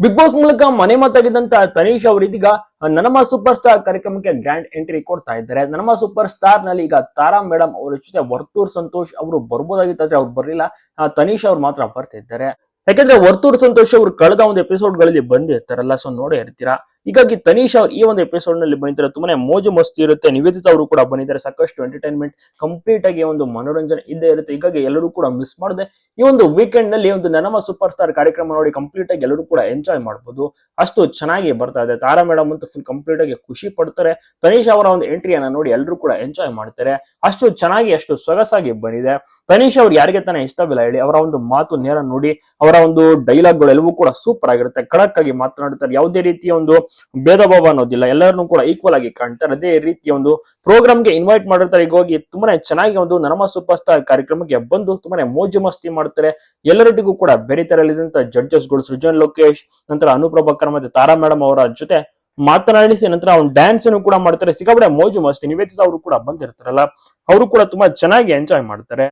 Big boss ಮೂಲಕ ಮನೆ ಮಾತಾಗಿದ್ದಂತ ತನೀಶ್ ಅವರು ಇದೀಗ ನನಮ ಸೂಪರ್ ಸ್ಟಾರ್ ಕಾರ್ಯಕ್ರಮಕ್ಕೆ ಗ್ರ್ಯಾಂಡ್ ಎಂಟ್ರಿ ಕೊಡ್ತಾ ಇದ್ದಾರೆ. ನನಮ ಸೂಪರ್ ಸ್ಟಾರ್ನಲ್ಲಿ ಈಗ ತಾರಾ ಮೇಡಮ್ ಅವರ ಜೊತೆ ವರ್ತೂರ್ ಸಂತೋಷ್ ಅವರು ಬರ್ಬೋದಾಗಿತ್ತಾದ್ರೆ ಅವ್ರು ಬರ್ಲಿಲ್ಲ. ತನೀಶ್ ಅವ್ರು ಮಾತ್ರ ಬರ್ತಿದ್ದಾರೆ ಯಾಕಂದ್ರೆ ವರ್ತೂರ್ ಸಂತೋಷ್ ಅವರು ಕಳೆದ ಒಂದು ಎಪಿಸೋಡ್ಗಳಲ್ಲಿ ಬಂದಿರ್ತಾರಲ್ಲ ಸೊ ನೋಡೇ ಇರ್ತೀರಾ? ಹೀಗಾಗಿ ತನೀಶ್ ಅವ್ರು ಈ ಒಂದು ಎಪಿಸೋಡ್ನಲ್ಲಿ ಬಂದಿದ್ದಾರೆ ತುಂಬಾನೇ ಮೋಜು ಮಸ್ತಿ ಇರುತ್ತೆ. ನಿವೇದಿತ ಅವರು ಕೂಡ ಬಂದಿದ್ದಾರೆ. ಸಾಕಷ್ಟು ಎಂಟರ್ಟೈನ್ಮೆಂಟ್ ಕಂಪ್ಲೀಟ್ ಆಗಿ ಒಂದು ಮನೋರಂಜನೆ ಇದ್ದೇ ಇರುತ್ತೆ. ಹೀಗಾಗಿ ಎಲ್ಲರೂ ಕೂಡ ಮಿಸ್ ಮಾಡದೆ ಈ ಒಂದು ವೀಕೆಂಡ್ನಲ್ಲಿ ಒಂದು ನನಮ ಸೂಪರ್ ಸ್ಟಾರ್ ಕಾರ್ಯಕ್ರಮ ನೋಡಿ ಕಂಪ್ಲೀಟ್ ಆಗಿ ಎಲ್ಲರೂ ಕೂಡ ಎಂಜಾಯ್ ಮಾಡಬಹುದು ಅಷ್ಟು ಚೆನ್ನಾಗಿ ಬರ್ತಾ ಇದೆ. ತಾರಾ ಮೇಡಮ್ ಅಂತೂ ಫುಲ್ ಕಂಪ್ಲೀಟ್ ಆಗಿ ಖುಷಿ ಪಡ್ತಾರೆ. ತನೀಶ್ ಅವರ ಒಂದು ಎಂಟ್ರಿಯನ್ನ ನೋಡಿ ಎಲ್ಲರೂ ಕೂಡ ಎಂಜಾಯ್ ಮಾಡ್ತಾರೆ. ಅಷ್ಟು ಚೆನ್ನಾಗಿ, ಅಷ್ಟು ಸೊಗಸಾಗಿ ಬಂದಿದೆ. ತನೀಶ್ ಅವ್ರು ಯಾರಿಗೆ ತಾನೇ ಇಷ್ಟವಿಲ್ಲ ಹೇಳಿ, ಅವರ ಒಂದು ಮಾತು ನೇರ ನೋಡಿ, ಅವರ ಒಂದು ಡೈಲಾಗ್ಗಳು ಎಲ್ಲವೂ ಕೂಡ ಸೂಪರ್ ಆಗಿರುತ್ತೆ. ಖಡಕ್ ಆಗಿ ಮಾತನಾಡ್ತಾರೆ. ಯಾವುದೇ ರೀತಿಯ ಒಂದು ಭೇದ ಭಾವ ಅನ್ನೋದಿಲ್ಲ. ಎಲ್ಲರನ್ನೂ ಕೂಡ ಈಕ್ವಲ್ ಆಗಿ ಕಾಣ್ತಾರೆ. ಅದೇ ರೀತಿಯ ಒಂದು ಪ್ರೋಗ್ರಾಮ್ಗೆ ಇನ್ವೈಟ್ ಮಾಡಿರ್ತಾರೆ. ಈಗ ಹೋಗಿ ತುಂಬಾನೇ ಚೆನ್ನಾಗಿ ಒಂದು ನರ್ಮ ಸೂಪರ್ ಸ್ಟಾರ್ ಕಾರ್ಯಕ್ರಮಕ್ಕೆ ಬಂದು ತುಂಬಾನೇ ಮೋಜು ಮಸ್ತಿ ಮಾಡ್ತಾರೆ. ಎಲ್ಲರೊಟ್ಟಿಗೂ ಕೂಡ ಬೆರೀತಾರೆ. ಜಡ್ಜಸ್ ಜಡ್ಜಸ್ಗಳು ಸೃಜನ್ ಲೋಕೇಶ್, ನಂತರ ಅನುಪ್ರಭಾಕರ್ ಮತ್ತೆ ತಾರಾ ಮೇಡಮ್ ಅವರ ಜೊತೆ ಮಾತನಾಡಿಸಿ, ನಂತರ ಅವ್ನು ಡ್ಯಾನ್ಸ್ ಅನ್ನು ಕೂಡ ಮಾಡ್ತಾರೆ. ಸಿಗಬಡೆ ಮೋಜು ಮಸ್ತಿ, ನಿವೇದಿತ ಅವರು ಕೂಡ ಬಂದಿರ್ತಾರಲ್ಲ. ಅವರು ಕೂಡ ತುಂಬಾ ಚೆನ್ನಾಗಿ ಎಂಜಾಯ್ ಮಾಡ್ತಾರೆ.